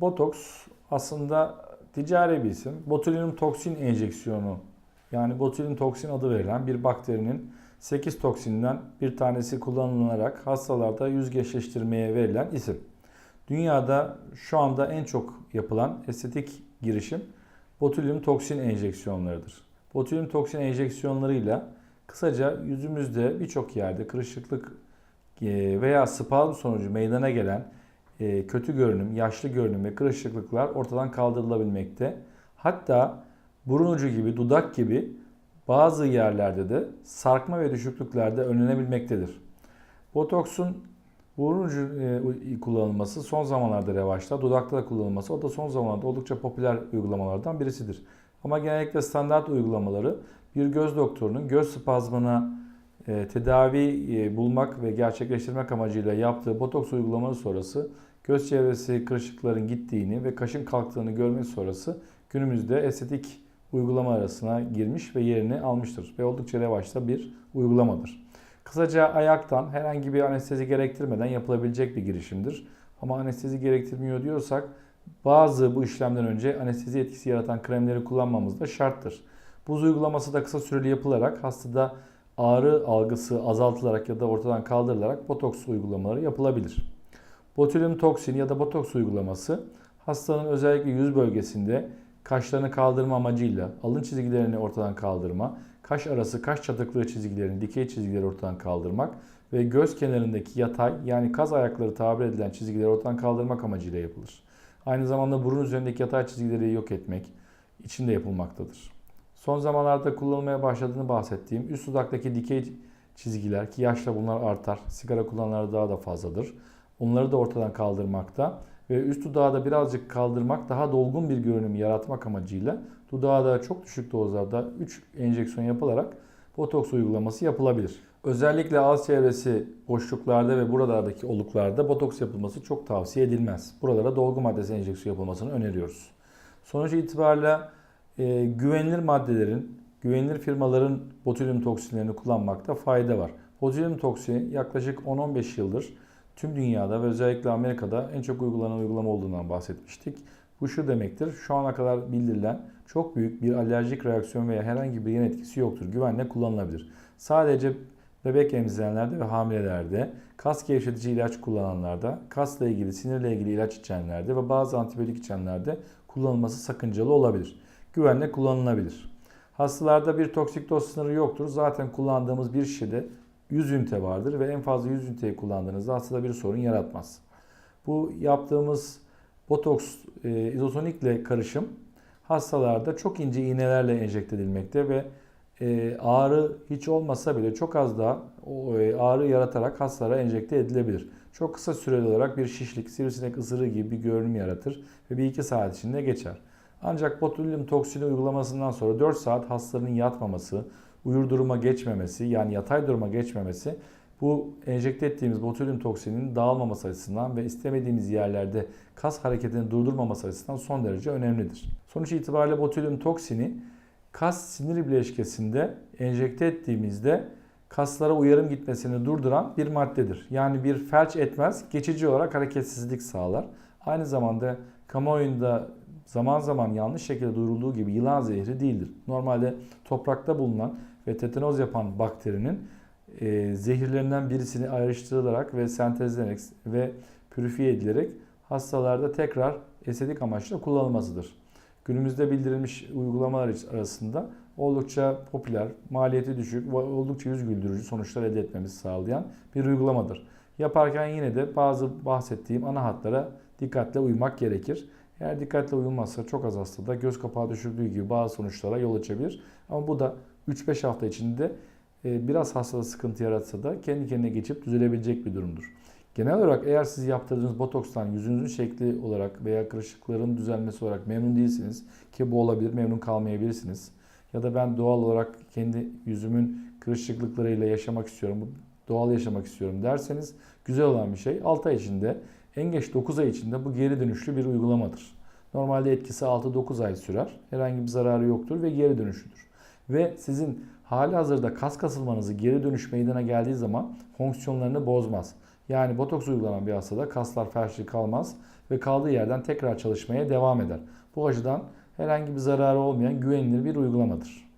Botoks aslında ticari bir isim. Botulinum toksin enjeksiyonu yani botulinum toksin adı verilen bir bakterinin 8 toksinden bir tanesi kullanılarak hastalarda yüz gençleştirmeye verilen isim. Dünyada şu anda en çok yapılan estetik girişim botulinum toksin enjeksiyonlarıdır. Botulinum toksin enjeksiyonlarıyla kısaca yüzümüzde birçok yerde kırışıklık e, veya spazm sonucu meydana gelen kötü görünüm, yaşlı görünüm ve kırışıklıklar ortadan kaldırılabilmekte. Hatta burun ucu gibi, dudak gibi bazı yerlerde de sarkma ve düşüklüklerde önlenebilmektedir. Botoksun burun ucu e, kullanılması son zamanlarda revaçta, dudakta da kullanılması o da son zamanlarda oldukça popüler uygulamalardan birisidir. Ama genellikle standart uygulamaları bir göz doktorunun göz spazmına e, tedavi e, bulmak ve gerçekleştirmek amacıyla yaptığı botoks uygulamaları sonrası göz çevresi kırışıkların gittiğini ve kaşın kalktığını görmesi sonrası günümüzde estetik uygulama arasına girmiş ve yerini almıştır ve oldukça revaçta bir uygulamadır. Kısaca ayaktan herhangi bir anestezi gerektirmeden yapılabilecek bir girişimdir. Ama anestezi gerektirmiyor diyorsak bazı bu işlemden önce anestezi etkisi yaratan kremleri kullanmamız da şarttır. Buz uygulaması da kısa süreli yapılarak hastada ağrı algısı azaltılarak ya da ortadan kaldırılarak botoks uygulamaları yapılabilir. Botulinum toksin ya da botoks uygulaması hastanın özellikle yüz bölgesinde kaşlarını kaldırma amacıyla alın çizgilerini ortadan kaldırma, kaş arası kaş çatıklığı çizgilerini, dikey çizgileri ortadan kaldırmak ve göz kenarındaki yatay yani kaz ayakları tabir edilen çizgileri ortadan kaldırmak amacıyla yapılır. Aynı zamanda burun üzerindeki yatay çizgileri yok etmek için de yapılmaktadır. Son zamanlarda kullanılmaya başladığını bahsettiğim üst dudaktaki dikey çizgiler ki yaşla bunlar artar. Sigara kullananlarda daha da fazladır. Onları da ortadan kaldırmakta ve üst dudağı da birazcık kaldırmak daha dolgun bir görünüm yaratmak amacıyla dudağa da çok düşük dozlarda 3 enjeksiyon yapılarak botoks uygulaması yapılabilir. Özellikle ağız çevresi boşluklarda ve buralardaki oluklarda botoks yapılması çok tavsiye edilmez. Buralara dolgu maddesi enjeksiyon yapılmasını öneriyoruz. Sonuç itibariyle e, güvenilir maddelerin, güvenilir firmaların botulinum toksinlerini kullanmakta fayda var. Botulinum toksini yaklaşık 10-15 yıldır tüm dünyada ve özellikle Amerika'da en çok uygulanan uygulama olduğundan bahsetmiştik. Bu şu demektir, şu ana kadar bildirilen çok büyük bir alerjik reaksiyon veya herhangi bir yan etkisi yoktur. Güvenle kullanılabilir. Sadece bebek emzirenlerde ve hamilelerde, kas gevşetici ilaç kullananlarda, kasla ilgili, sinirle ilgili ilaç içenlerde ve bazı antibiyotik içenlerde kullanılması sakıncalı olabilir. Güvenle kullanılabilir. Hastalarda bir toksik doz sınırı yoktur. Zaten kullandığımız bir şişede 100 ünite vardır ve en fazla 100 üniteyi kullandığınızda hastada bir sorun yaratmaz. Bu yaptığımız botoks e, izotonikle karışım hastalarda çok ince iğnelerle enjekte edilmekte ve e, ağrı hiç olmasa bile çok az da e, ağrı yaratarak hastalara enjekte edilebilir. Çok kısa süreli olarak bir şişlik, sivrisinek ısırığı gibi bir görünüm yaratır ve bir iki saat içinde geçer. Ancak botulinum toksini uygulamasından sonra 4 saat hastanın yatmaması, uyur duruma geçmemesi yani yatay duruma geçmemesi bu enjekte ettiğimiz botulinum toksininin dağılmaması açısından ve istemediğimiz yerlerde kas hareketini durdurmaması açısından son derece önemlidir. Sonuç itibariyle botulinum toksini kas sinir bileşkesinde enjekte ettiğimizde kaslara uyarım gitmesini durduran bir maddedir. Yani bir felç etmez, geçici olarak hareketsizlik sağlar. Aynı zamanda kamuoyunda zaman zaman yanlış şekilde duyurulduğu gibi yılan zehri değildir. Normalde toprakta bulunan ve tetanoz yapan bakterinin e, zehirlerinden birisini ayrıştırılarak ve sentezlenerek ve pürifiye edilerek hastalarda tekrar estetik amaçla kullanılmasıdır. Günümüzde bildirilmiş uygulamalar arasında oldukça popüler, maliyeti düşük ve oldukça yüz güldürücü sonuçlar elde etmemizi sağlayan bir uygulamadır. Yaparken yine de bazı bahsettiğim ana hatlara dikkatle uymak gerekir. Eğer dikkatle uyulmazsa çok az hastada göz kapağı düşürdüğü gibi bazı sonuçlara yol açabilir. Ama bu da 3-5 hafta içinde e, biraz hastada sıkıntı yaratsa da kendi kendine geçip düzelebilecek bir durumdur. Genel olarak eğer siz yaptırdığınız botokstan yüzünüzün şekli olarak veya kırışıkların düzelmesi olarak memnun değilsiniz ki bu olabilir memnun kalmayabilirsiniz. Ya da ben doğal olarak kendi yüzümün kırışıklıklarıyla yaşamak istiyorum, doğal yaşamak istiyorum derseniz güzel olan bir şey. 6 ay içinde en geç 9 ay içinde bu geri dönüşlü bir uygulamadır. Normalde etkisi 6-9 ay sürer. Herhangi bir zararı yoktur ve geri dönüşüdür. Ve sizin hali hazırda kas kasılmanızı geri dönüş meydana geldiği zaman fonksiyonlarını bozmaz. Yani botoks uygulanan bir hastada kaslar felçli kalmaz ve kaldığı yerden tekrar çalışmaya devam eder. Bu açıdan herhangi bir zararı olmayan güvenilir bir uygulamadır.